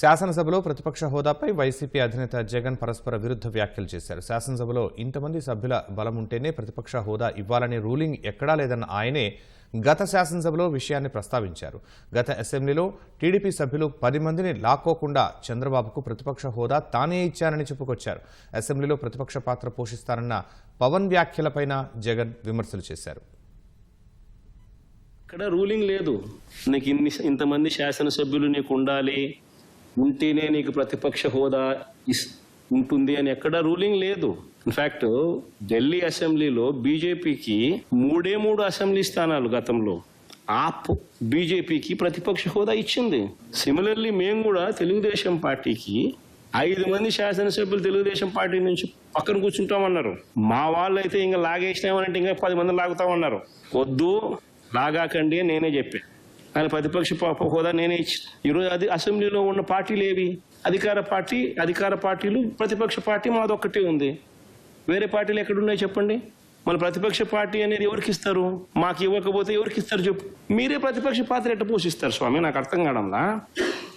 శాసనసభలో ప్రతిపక్ష హోదాపై వైసీపీ అధినేత జగన్ పరస్పర విరుద్ధ వ్యాఖ్యలు చేశారు. శాసనసభలో ఇంతమంది సభ్యుల బలం ఉంటేనే ప్రతిపక్ష హోదా ఇవ్వాలనే రూలింగ్ ఎక్కడా లేదన్న ఆయనే గత శాసనసభలో విషయాన్ని ప్రస్తావించారు. గత అసెంబ్లీలో టీడీపీ సభ్యులు పది మందిని లాక్కోకుండా చంద్రబాబుకు ప్రతిపక్ష హోదా తానే ఇచ్చానని చెప్పుకొచ్చారు. అసెంబ్లీలో ప్రతిపక్ష పాత్ర పోషిస్తారన్న పవన్ వ్యాఖ్యలపైన జగన్ విమర్శలు చేశారు. ఇక్కడ రూలింగ్ లేదు. నీకు ఇన్ని ఇంతమంది శాసనసభ్యులు నీకు ఉండాలి. ఉంటేనే నీకు ప్రతిపక్ష హోదా ఇస్- ఉంటుంది అని ఎక్కడ రూలింగ్ లేదు. ఇన్ఫాక్ట్ ఢిల్లీ అసెంబ్లీలో బీజేపీకి మూడే మూడు అసెంబ్లీ స్థానాలు గతంలో. ఆ బీజేపీకి ప్రతిపక్ష హోదా ఇచ్చింది. సిమిలర్లీ మేము కూడా తెలుగుదేశం పార్టీకి ఐదు మంది శాసనసభ్యులు తెలుగుదేశం పార్టీ నుంచి పక్కన కూర్చుంటామన్నారు. మా వాళ్ళు అయితే ఇంకా లాగేసినామనంటే ఇంకా పది మంది లాగుతామన్నారు. వద్దు లాగాకండి నేనే చెప్పాను. ఆయన ప్రతిపక్ష హోదా నేనే ఇచ్చిన ఈరోజు అది అసెంబ్లీలో ఉన్న పార్టీలు ఏవి? అధికార పార్టీ అధికార పార్టీలు ప్రతిపక్ష పార్టీ మాదొక్కటే ఉంది. వేరే పార్టీలు ఎక్కడున్నాయి చెప్పండి? మన ప్రతిపక్ష పార్టీ అనేది ఎవరికి ఇస్తారు? మాకు ఇవ్వకపోతే ఎవరికి ఇస్తారు చెప్పు. మీరే ప్రతిపక్ష పాత్ర ఎట్ట పోషిస్తారు స్వామి? నాకు అర్థం కావడంలా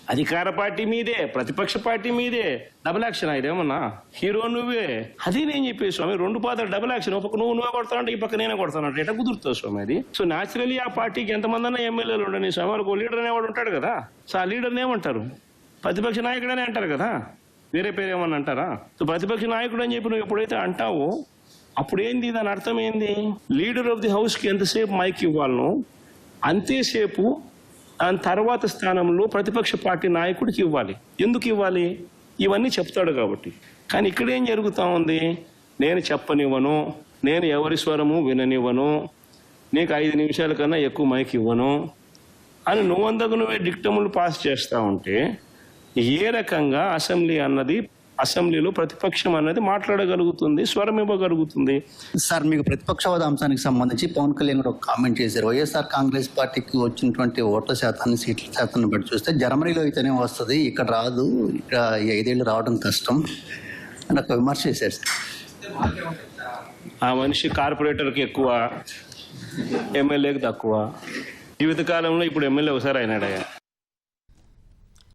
అధికార పార్టీ మీదే ప్రతిపక్ష పార్టీ మీదే డబుల్ యాక్షన్ ఏమన్నా హీరో నువ్వే. అది నేను చెప్పేసి స్వామి రెండు పాత్ర డబుల్ యాక్షన్ ఒక నువ్వు నువ్వే కొడతానంటే ఈ పక్క నేనే కొడతానంటే ఎట్లా కుదురుతుంది స్వామి అది? సో న్యాచురలీ ఆ పార్టీకి ఎంతమంది అన్నా ఎమ్మెల్యేలు ఉండని స్వామి. ఒక లీడర్ అనేవాడు ఉంటాడు కదా. సో ఆ లీడర్ని ఏమంటారు? ప్రతిపక్ష నాయకుడనే అంటారు కదా. వేరే పేరు ఏమన్నా అంటారా? సో ప్రతిపక్ష నాయకుడు అని చెప్పి నువ్వు ఎప్పుడైతే అంటావో అప్పుడు ఏంది? దాని అర్థం ఏంది? లీడర్ ఆఫ్ ది హౌస్కి ఎంతసేపు మైక్ ఇవ్వాలను? అంతేసేపు దాని తర్వాత స్థానంలో ప్రతిపక్ష పార్టీ నాయకుడికి ఇవ్వాలి. ఎందుకు ఇవ్వాలి? ఇవన్నీ చెప్తాడు కాబట్టి. కానీ ఇక్కడ ఏం జరుగుతూ ఉంది? నేను చెప్పనివ్వను నేను ఎవరి స్వరము విననివ్వను నీకు ఐదు నిమిషాల కన్నా ఎక్కువ మైక్ ఇవ్వను అని నువ్వందకు నువ్వే డిక్టములు పాస్ చేస్తూ ఉంటే ఏ రకంగా అసెంబ్లీ అన్నది అసెంబ్లీలో ప్రతిపక్షం అన్నది మాట్లాడగలుగుతుంది స్వరం ఇవ్వగలుగుతుంది. సార్ మీకు ప్రతిపక్ష హోదా అంశానికి సంబంధించి పవన్ కళ్యాణ్ కూడా ఒక కామెంట్ చేశారు. వైఎస్ఆర్ కాంగ్రెస్ పార్టీకి వచ్చినటువంటి ఓట్ల శాతాన్ని సీట్ల శాతాన్ని బట్టి చూస్తే జర్మనీలో అయితేనే వస్తుంది ఇక్కడ రాదు ఇక్కడ ఐదేళ్ళు రావడం కష్టం అని ఒక విమర్శ చేశారు సార్. ఆ మనిషి కార్పొరేటర్కి ఎక్కువ ఎమ్మెల్యేకి తక్కువ. జీవితకాలంలో ఇప్పుడు ఎమ్మెల్యే ఒకసారి అయినాడయ్యా.